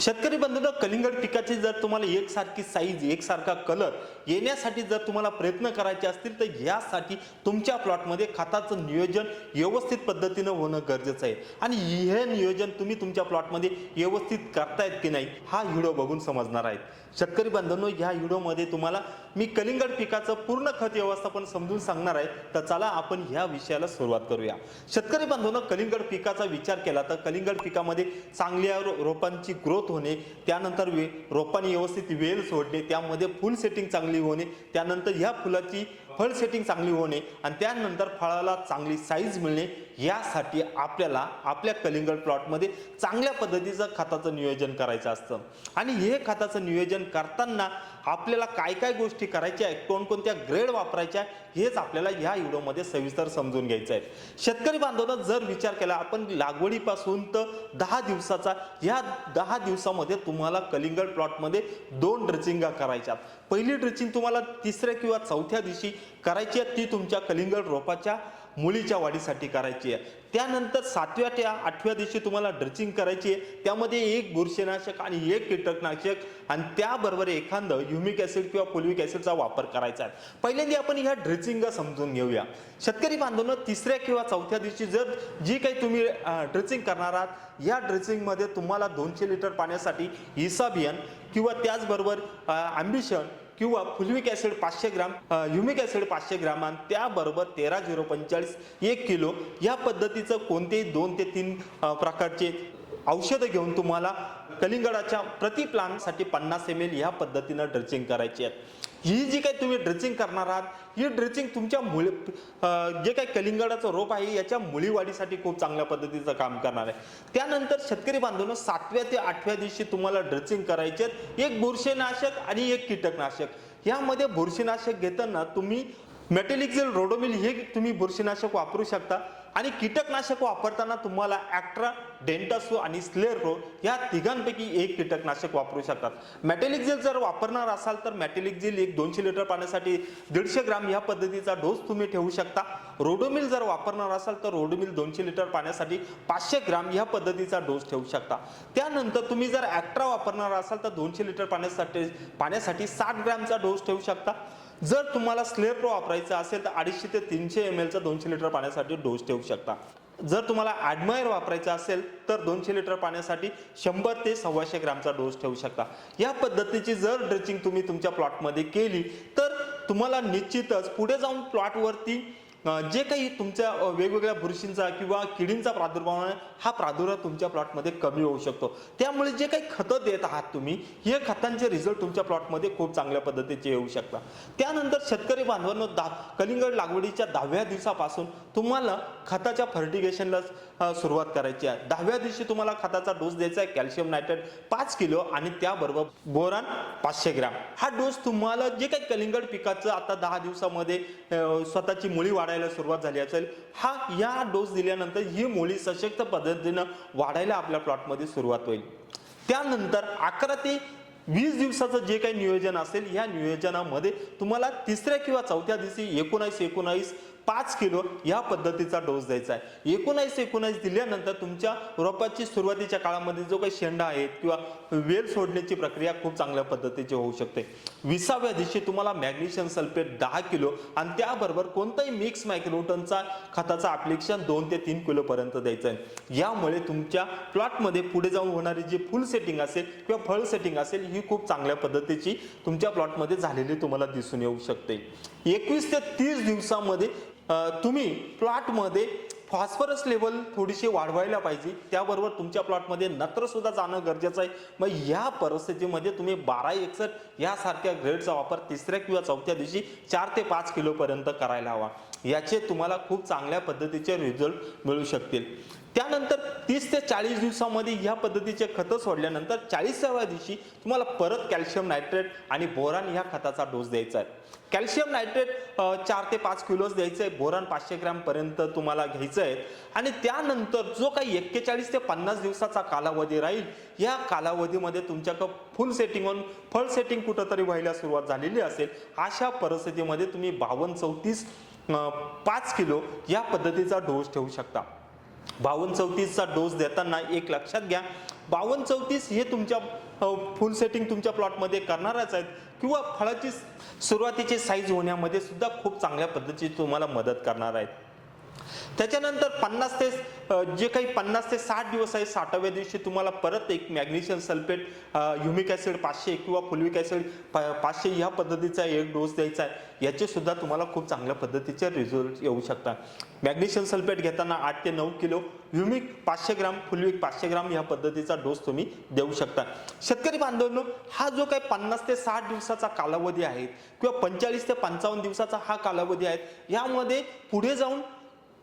शेतकरी बंधूंनो कलिंगड पिकाची जर तुम्हाला एकसारखी साईज एकसारखा कलर येण्यासाठी जर तुम्हाला प्रयत्न करायचे असतील तर यासाठी तुमच्या प्लॉटमध्ये खताचं नियोजन व्यवस्थित पद्धतीनं होणं गरजेचं आहे. आणि हे नियोजन तुम्ही तुमच्या प्लॉटमध्ये व्यवस्थित करतायत की नाही हा व्हिडिओ बघून समजणार आहेत. शेतकरी बंधूंनो ह्या व्हिडिओमध्ये तुम्हाला मी कलिंगड पिकाचं पूर्ण खत व्यवस्थापन समजून सांगणार आहे. तर चला आपण ह्या विषयाला सुरुवात करूया. शेतकरी बांधवांनो कलिंगड पिकाचा विचार केला तर कलिंगड पिकामध्ये चांगल्या रो- रोपांची ग्रोथ होणे त्यानंतर वे रोपांनी व्यवस्थित वेल सोडणे त्यामध्ये फुल सेटिंग चांगली होणे त्यानंतर ह्या फुलाची फळ सेटिंग चांगली होणे आणि त्यानंतर फळाला चांगली साईज मिळणे यासाठी आपल्याला आपल्या कलिंगड प्लॉटमध्ये चांगल्या पद्धतीचं खताचं नियोजन करायचं असतं. आणि हे खताचं नियोजन करताना आपल्याला काय काय गोष्टी करायच्या आहेत कोणकोणत्या ग्रेड वापरायच्या आहे, हेच आपल्याला ह्या व्हिडिओमध्ये सविस्तर समजून घ्यायचं आहे. शेतकरी बांधवांना जर विचार केला आपण लागवडीपासून तर दहा दिवसाचा ह्या दहा दिवसामध्ये तुम्हाला कलिंगड प्लॉटमध्ये दोन ड्रेसिंगा करायच्या. पहिली ड्रेसिंग तुम्हाला तिसऱ्या किंवा चौथ्या दिवशी करायची आहे ती तुमच्या कलिंगड रोपाच्या मुलीच्या वाढीसाठी करायची आहे. त्यानंतर सातव्या ते आठव्या दिवशी तुम्हाला ड्रेसिंग करायची आहे. त्यामध्ये एक बुरशीनाशक आणि एक कीटकनाशक आणि त्याबरोबर एखादं ह्युमिक ॲसिड किंवा पोलिविक ॲसिडचा वापर करायचा आहे. पहिल्यांदा आपण ह्या ड्रेसिंग समजून घेऊया. शेतकरी बांधवनं तिसऱ्या किंवा चौथ्या दिवशी जर जी काही तुम्ही ड्रेसिंग करणार आहात या ड्रेसिंगमध्ये तुम्हाला दोनशे लिटर पाण्यासाठी इसाबियन किंवा त्याचबरोबर आंबिशन किंवा फुलविक ॲसिड पाचशे ग्राम ह्युमिक ॲसिड पाचशे ग्राम आणि त्याबरोबर तेरा झिरो पंचेचाळीस एक किलो या पद्धतीचं कोणतेही दोन ते तीन प्रकारचे औषधं घेऊन तुम्हाला कलिंगडाच्या प्रति प्लांटसाठी पन्नास एम एल ह्या पद्धतीनं ड्रेसिंग करायची आहे ही जी काही तुम्ही ड्रेसिंग करणार आहात ही ड्रेसिंग तुमच्या मुली जे काही कलिंगडाचं रोप आहे याच्या मुळीवाढीसाठी खूप चांगल्या पद्धतीचं काम करणार आहे. त्यानंतर शेतकरी बांधवांनो सातव्या ते आठव्या दिवशी तुम्हाला ड्रेसिंग करायचे एक बुरशीनाशक आणि एक कीटकनाशक. यामध्ये बुरशीनाशक घेताना तुम्ही मेटेलिक्झिल रोडोमिल हे तुम्ही बुरशीनाशक वापरू शकता. आणि कीटकनाशक वापरताना तुम्हाला ॲक्ट्रा डेंटासो आणि स्लेरो या तिघांपैकी एक कीटकनाशक वापरू शकतात. मॅटेलिक्झिल जर वापरणार असाल तर मॅटेलिक जेल एक दोनशे लिटर पाण्यासाठी दीडशे ग्राम या पद्धतीचा डोस तुम्ही ठेवू शकता. रोडोमिल जर वापरणार असाल तर रोडोमिल दोनशे लिटर पाण्यासाठी पाचशे ग्राम या पद्धतीचा डोस ठेवू शकता. त्यानंतर तुम्ही जर ॲक्ट्रा वापरणार असाल तर दोनशे लिटर पाण्यासाठी पाण्यासाठी साठ ग्रामचा डोस ठेवू शकता. जर तुम्हाला स्लेप्रो वापरायचा असेल तर अडीचशे ते तीनशे एम एलचा दोनशे लिटर पाण्यासाठी डोस ठेवू शकता. जर तुम्हाला ॲडमायर वापरायचा असेल तर दोनशे लिटर पाण्यासाठी शंभर ते सव्वाशे ग्रामचा डोस ठेवू शकता. या पद्धतीची जर ड्रेचिंग तुम्ही तुमच्या प्लॉटमध्ये केली तर तुम्हाला निश्चितच पुढे जाऊन प्लॉटवरती जे काही तुमच्या वेगवेगळ्या बुरशींचा किंवा किडींचा प्रादुर्भाव आहे हा प्रादुर्भाव तुमच्या प्लॉटमध्ये कमी होऊ शकतो. त्यामुळे जे काही खतं देत आहात तुम्ही हे खतांचे रिझल्ट तुमच्या प्लॉटमध्ये खूप चांगल्या पद्धतीचे येऊ शकतात. त्यानंतर शेतकरी बांधवांनो दा कलिंगड लागवडीच्या दहाव्या दिवसापासून तुम्हाला खताच्या फर्टिगेशनला सुरुवात करायची आहे. दहाव्या दिवशी तुम्हाला खताचा डोस द्यायचा आहे कॅल्शियम नायट्रेट पाच किलो आणि त्याबरोबर बोरान पाचशे ग्रॅम. हा डोस तुम्हाला जे काही कलिंगड पिकाचं आता दहा दिवसामध्ये स्वतःची मुळी वाढायला सुरुवात झाली असेल हा या डोस दिल्यानंतर ही मुळी सशक्त पद्धतीनं वाढायला आपल्या प्लॉटमध्ये सुरुवात होईल. त्यानंतर अकरा ते वीस दिवसाचं जे काही नियोजन असेल या नियोजनामध्ये तुम्हाला तिसऱ्या किंवा चौथ्या दिवशी एकोणावीस एकोणावीस पाच किलो या पद्धतीचा डोस द्यायचा आहे. एकोणावीस एकोणावीस दिल्यानंतर तुमच्या रोपाची सुरुवातीच्या काळामध्ये जो काही शेंडा आहे किंवा वेल सोडण्याची प्रक्रिया खूप चांगल्या पद्धतीची होऊ शकते. विसाव्या दिवशी तुम्हाला मॅग्नेशियम सल्फेट दहा किलो आणि त्याबरोबर कोणताही मिक्स मायक्रोटनचा खताचा ॲप्लिकेशन दोन ते तीन किलोपर्यंत द्यायचं आहे. यामुळे तुमच्या प्लॉटमध्ये पुढे जाऊन होणारी जी फुल सेटिंग असेल किंवा फळ सेटिंग असेल ही खूप चांगल्या पद्धतीची तुमच्या प्लॉटमध्ये झालेली तुम्हाला दिसून येऊ शकते. एकवीस ते तीस दिवसामध्ये तुम्ही प्लॉटमध्ये फॉस्फरस लेवल थोडीशी वाढवायला पाहिजे. त्याबरोबर तुमच्या प्लॉटमध्ये नत्रसुद्धा जाणं गरजेचं आहे. मग या परिस्थितीमध्ये तुम्ही बारा एकसठ यासारख्या ग्रेडचा वापर तिसऱ्या किंवा चौथ्या दिवशी चार ते पाच किलोपर्यंत करायला हवा. याचे तुम्हाला खूप चांगल्या पद्धतीचे रिझल्ट मिळू शकतील. त्यानंतर तीस ते चाळीस दिवसामध्ये ह्या पद्धतीचे खतं सोडल्यानंतर चाळीसाव्या दिवशी तुम्हाला परत कॅल्शियम नायट्रेट आणि बोरान ह्या खताचा डोस द्यायचा आहे. कॅल्शियम नायट्रेट चार ते पाच किलोच द्यायचं आहे. बोरान पाचशे ग्रॅमपर्यंत तुम्हाला घ्यायचं आहे. आणि त्यानंतर जो काही एक्केचाळीस ते पन्नास दिवसाचा कालावधी राहील या कालावधीमध्ये तुमच्याकडं फुल सेटिंग होऊन फळ सेटिंग कुठंतरी व्हायला सुरुवात झालेली असेल. अशा परिस्थितीमध्ये तुम्ही बावन्न चौतीस पाच किलो या पद्धतीचा डोस ठेवू शकता. बावन्न चौतीसचा डोस देताना एक लक्षात घ्या. बावन्न चौतीस हे तुमच्या फुल सेटिंग तुमच्या प्लॉटमध्ये करणारच आहेत. किंवा फळाची सुरुवातीची साईज होण्यामध्ये सुद्धा खूप चांगल्या पद्धतीची तुम्हाला मदत करणार आहेत. त्याच्यानंतर पन्नास ते जे काही पन्नास ते साठ दिवस आहे साठाव्या दिवशी तुम्हाला परत एक मॅग्नेशियम सल्फेट ह्युमिक ॲसिड पाचशे किंवा फुलविक ॲसिड पाचशे ह्या पद्धतीचा एक डोस द्यायचा आहे. याचे सुद्धा तुम्हाला खूप चांगल्या पद्धतीचे रिझल्ट येऊ शकतात. मॅग्नेशियम सल्फेट घेताना आठ ते नऊ किलो ह्युमिक पाचशे ग्राम फुलविक पाचशे ग्राम ह्या पद्धतीचा डोस तुम्ही देऊ शकता. शेतकरी बांधवांनो हा जो काही पन्नास ते साठ दिवसाचा कालावधी आहे किंवा पंचेचाळीस ते पंचावन्न दिवसाचा हा कालावधी आहे यामध्ये पुढे जाऊन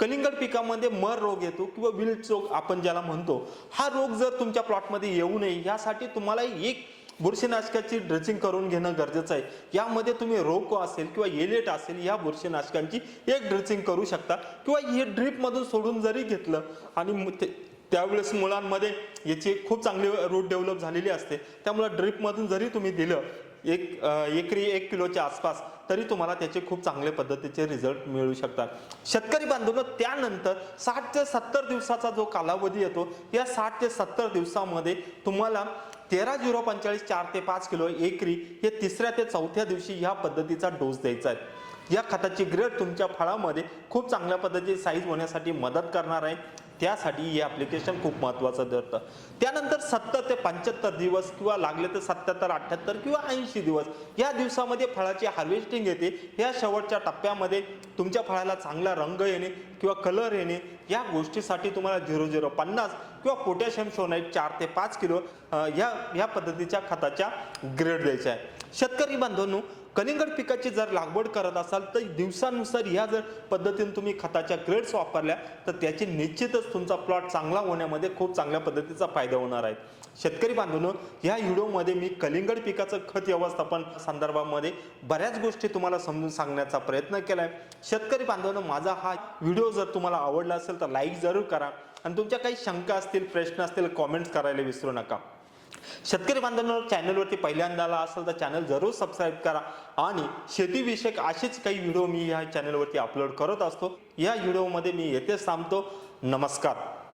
कलिंगड पिकामध्ये मर रोग येतो किंवा विल्ट रोग आपण ज्याला म्हणतो हा रोग जर तुमच्या प्लॉटमध्ये येऊ नये यासाठी तुम्हाला एक बुरशीनाशकाची ड्रेसिंग करून घेणं गरजेचं आहे. यामध्ये तुम्ही रोको असेल किंवा एलेट असेल या बुरशीनाशकांची एक ड्रेसिंग करू शकता. किंवा हे ड्रीपमधून सोडून जरी घेतलं आणि ते- त्यावेळेस मुलांमध्ये याची खूप चांगली रूट डेव्हलप झालेली असते. त्यामुळे ड्रीपमधून जरी तुम्ही दिलं एक एकरी एक किलोच्या आसपास तरी तुम्हाला त्याचे खूप चांगल्या पद्धतीचे रिझल्ट मिळू शकतात. शेतकरी बांधवांनो त्यानंतर साठ ते सत्तर दिवसाचा जो कालावधी येतो या साठ ते सत्तर दिवसामध्ये तुम्हाला तेरा झिरो पंचेचाळीस चार ते पाच किलो एकरी हे तिसऱ्या ते चौथ्या दिवशी ह्या पद्धतीचा डोस द्यायचा आहे. या खताची ग्रेड तुमच्या फळामध्ये खूप चांगल्या पद्धतीची साईज होण्यासाठी मदत करणार आहे. त्यासाठी हे ॲप्लिकेशन खूप महत्त्वाचं ठरतं. त्यानंतर सत्तर ते पंच्याहत्तर दिवस किंवा लागले तर सत्याहत्तर अठ्ठ्याहत्तर किंवा ऐंशी दिवस या दिवसामध्ये फळाची हार्वेस्टिंग येते. या शेवटच्या टप्प्यामध्ये तुमच्या फळाला चांगला रंग येणे किंवा कलर येणे या गोष्टीसाठी तुम्हाला झिरो झिरो पन्नास किंवा पोटॅशियम शोनाईट चार ते पाच किलो ह्या ह्या पद्धतीच्या खताच्या ग्रेड द्यायच्या आहे. शेतकरी बांधवांनो कलिंगड पिकाची जर लागवड करत असाल तर दिवसानुसार ह्या जर पद्धतीने तुम्ही खताच्या ग्रेड्स वापरल्या तर त्याची निश्चितच तुमचा प्लॉट चांगला होण्यामध्ये खूप चांगल्या पद्धतीचा फायदा होणार आहे. शेतकरी बांधून ह्या व्हिडिओमध्ये मी कलिंगड पिकाचं खत व्यवस्थापन संदर्भामध्ये बऱ्याच गोष्टी तुम्हाला समजून सांगण्याचा प्रयत्न केला आहे शेतकरी बांधवांनो माझा हा व्हिडिओ जर तुम्हाला आवडला असेल तर लाईक जरूर करा. आणि तुमच्या काही शंका असतील प्रश्न असतील कॉमेंट्स करायला विसरू नका. शेतकरी बांधवांनो चॅनलवरती पहिल्यांदा आला असेल तर चॅनल जरूर सबस्क्राईब करा. आणि शेतीविषयक असेच काही व्हिडिओ मी या चॅनलवरती अपलोड करत असतो. या व्हिडिओमध्ये मी येथेच थांबतो. नमस्कार.